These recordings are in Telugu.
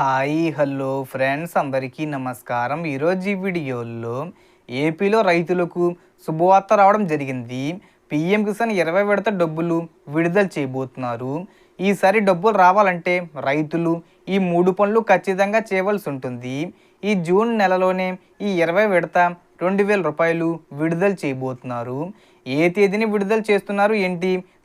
Hi hello friends. అందరికీ నమస్కారం. ఈరోజు ఈ వీడియోలో ఏపీలో రైతులకు శుభవార్త రావడం జరిగింది. పిఎం కిసాన్ ఇరవై విడత డబ్బులు విడుదల చేయబోతున్నారు. ఈసారి డబ్బులు రావాలంటే రైతులు ఈ మూడు పనులు ఖచ్చితంగా చేయవలసి ఉంటుంది. ఈ జూన్ నెలలోనే ఈ ఇరవై విడత రెండు వేల రూపాయలు విడుదల చేయబోతున్నారు. ఏ తేదీని విడుదల చేస్తున్నారు ఏంటి?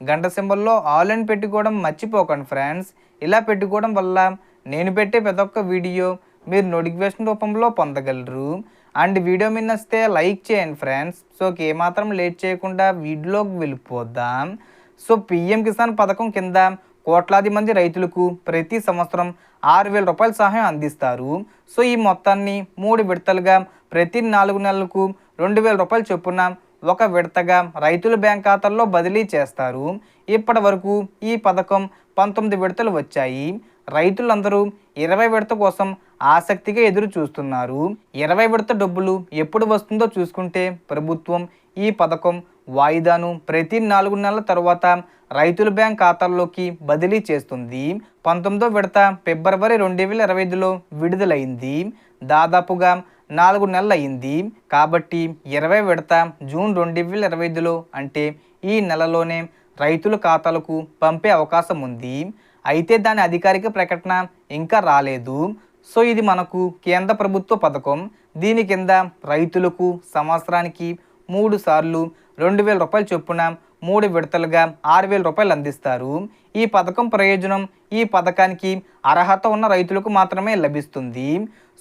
గంట సింబల్లో ఆల్ అని పెట్టుకోవడం మర్చిపోకండి ఫ్రెండ్స్. ఇలా పెట్టుకోవడం వల్ల నేను పెట్టే ప్రతి ఒక్క వీడియో మీరు నోటిఫికేషన్ రూపంలో పొందగలరు. అండ్ వీడియో మీద వస్తే లైక్ చేయండి ఫ్రెండ్స్. సో ఏమాత్రం లేట్ చేయకుండా వీడియోలోకి వెళ్ళిపోదాం. సో పిఎం కిసాన్ పథకం కింద కోట్లాది మంది రైతులకు ప్రతి సంవత్సరం ఆరు వేల రూపాయల సహాయం అందిస్తారు. సో ఈ మొత్తాన్ని మూడు విడతలుగా ప్రతి నాలుగు నెలలకు రెండు వేల రూపాయలు చొప్పున ఒక విడతగా రైతుల బ్యాంక్ ఖాతాల్లో బదిలీ చేస్తారు. ఇప్పటి వరకు ఈ పథకం పంతొమ్మిది విడతలు వచ్చాయి. రైతులందరూ ఇరవై విడత కోసం ఆసక్తిగా ఎదురు చూస్తున్నారు. ఇరవై విడత డబ్బులు ఎప్పుడు వస్తుందో చూసుకుంటే ప్రభుత్వం ఈ పథకం వాయిదాను ప్రతి నాలుగు నెలల తర్వాత రైతుల బ్యాంక్ ఖాతాల్లోకి బదిలీ చేస్తుంది. పంతొమ్మిదో విడత ఫిబ్రవరి రెండు వేల ఇరవై ఐదులో విడుదలైంది. దాదాపుగా నాలుగు నెలలు అయింది కాబట్టి ఇరవై విడత జూన్ రెండు వేల ఇరవై ఐదులో అంటే ఈ నెలలోనే రైతుల ఖాతాలకు పంపే అవకాశం ఉంది. అయితే దాని అధికారిక ప్రకటన ఇంకా రాలేదు. సో ఇది మనకు కేంద్ర ప్రభుత్వ పథకం. దీని కింద రైతులకు సంవత్సరానికి మూడు సార్లు రెండు వేల రూపాయల చొప్పున మూడు విడతలుగా ఆరు వేల రూపాయలు అందిస్తారు. ఈ పథకం ప్రయోజనం ఈ పథకానికి అర్హత ఉన్న రైతులకు మాత్రమే లభిస్తుంది.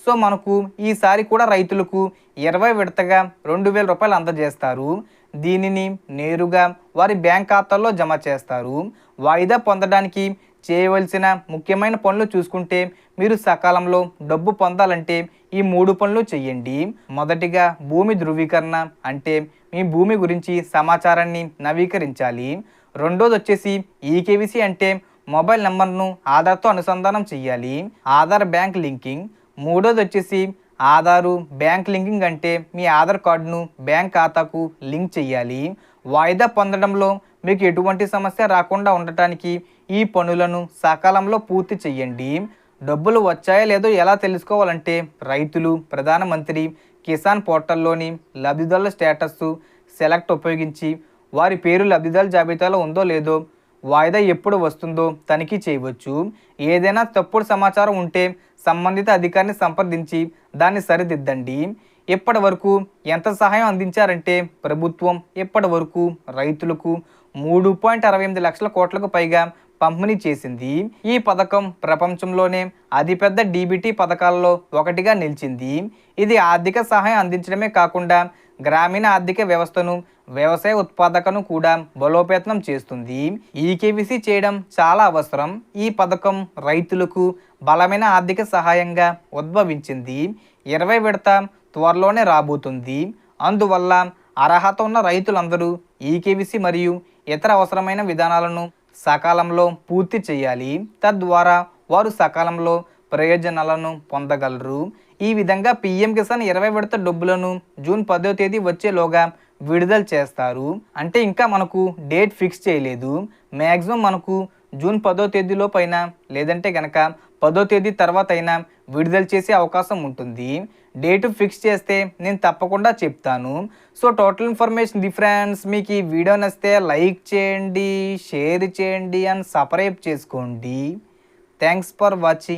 సో మనకు ఈసారి కూడా రైతులకు ఇరవై విడతగా రెండు వేల రూపాయలు అందజేస్తారు. దీనిని నేరుగా వారి బ్యాంక్ ఖాతాల్లో జమ చేస్తారు. వాయిదా పొందడానికి చేయవలసిన ముఖ్యమైన పనులు చూసుకుంటే మీరు సకాలంలో డబ్బు పొందాలంటే ఈ మూడు పనులు చేయండి మొదటిగా భూమి ధృవీకరణ అంటే మీ భూమి గురించి సమాచారాన్ని నవీకరించాలి. రెండోది వచ్చేసి ఈకేవిసి అంటే మొబైల్ నెంబర్ను ఆధార్తో అనుసంధానం చేయాలి ఆధార్ బ్యాంక్ లింకింగ్. మూడోది వచ్చేసి ఆధారు బ్యాంక్ లింకింగ్ అంటే మీ ఆధార్ కార్డును బ్యాంక్ ఖాతాకు లింక్ చేయాలి వాయిదా పొందడంలో మీకు ఎటువంటి సమస్య రాకుండా ఉండటానికి ఈ పనులను సకాలంలో పూర్తి చేయండి డబ్బులు వచ్చాయో లేదో ఎలా తెలుసుకోవాలంటే రైతులు ప్రధానమంత్రి కిసాన్ పోర్టల్లోని లబ్ధిదారుల స్టేటస్ సెలెక్ట్ ఉపయోగించి వారి పేరు లబ్ధిదారుల జాబితాలో ఉందో లేదో వాయిదా ఎప్పుడు వస్తుందో తనిఖీ చేయవచ్చు. ఏదైనా తప్పుడు సమాచారం ఉంటే సంబంధిత అధికారిని సంప్రదించి దాన్ని సరిదిద్దండి. ఇప్పటి వరకు ఎంత సహాయం అందించారంటే ప్రభుత్వం ఇప్పటి వరకు రైతులకు మూడు పాయింట్ అరవై ఎనిమిది లక్షల కోట్లకు పైగా పంపిణీ చేసింది. ఈ పథకం ప్రపంచంలోనే అతిపెద్ద డీబీటీ పథకాల్లో ఒకటిగా నిలిచింది. ఇది ఆర్థిక సహాయం అందించడమే కాకుండా గ్రామీణ ఆర్థిక వ్యవస్థను వ్యవసాయ ఉత్పాదకను కూడా బలోపేతనం చేస్తుంది. ఈ కేవీసీ చేయడం చాలా అవసరం. ఈ పథకం రైతులకు బలమైన ఆర్థిక సహాయంగా ఉద్భవించింది. ఇరవై విడత త్వరలోనే రాబోతుంది. అందువల్ల అర్హత ఉన్న రైతులందరూ ఈకేవీసీ మరియు ఇతర అవసరమైన విధానాలను సకాలంలో పూర్తి చేయాలి. తద్వారా వారు సకాలంలో ప్రయోజనాలను పొందగలరు. ఈ విధంగా పిఎం కిసాన్ ఇరవై విడత డబ్బులను జూన్ పదో తేదీ వచ్చేలోగా విడుదల చేస్తారు. అంటే ఇంకా మనకు డేట్ ఫిక్స్ చేయలేదు. మ్యాక్సిమం మనకు జూన్ పదో తేదీలో పైన లేదంటే కనుక పదో తేదీ తర్వాత అయినా విడుదల చేసే అవకాశం ఉంటుంది. డేట్ ఫిక్స్ చేస్తే నేను తప్పకుండా చెప్తాను. సో టోటల్ ఇన్ఫర్మేషన్ డిఫరెన్స్ మీకు ఈ వీడియో నచ్చితే లైక్ చేయండి షేర్ చేయండి అండ్ సబ్స్క్రైబ్ చేసుకోండి. Thanks for watching.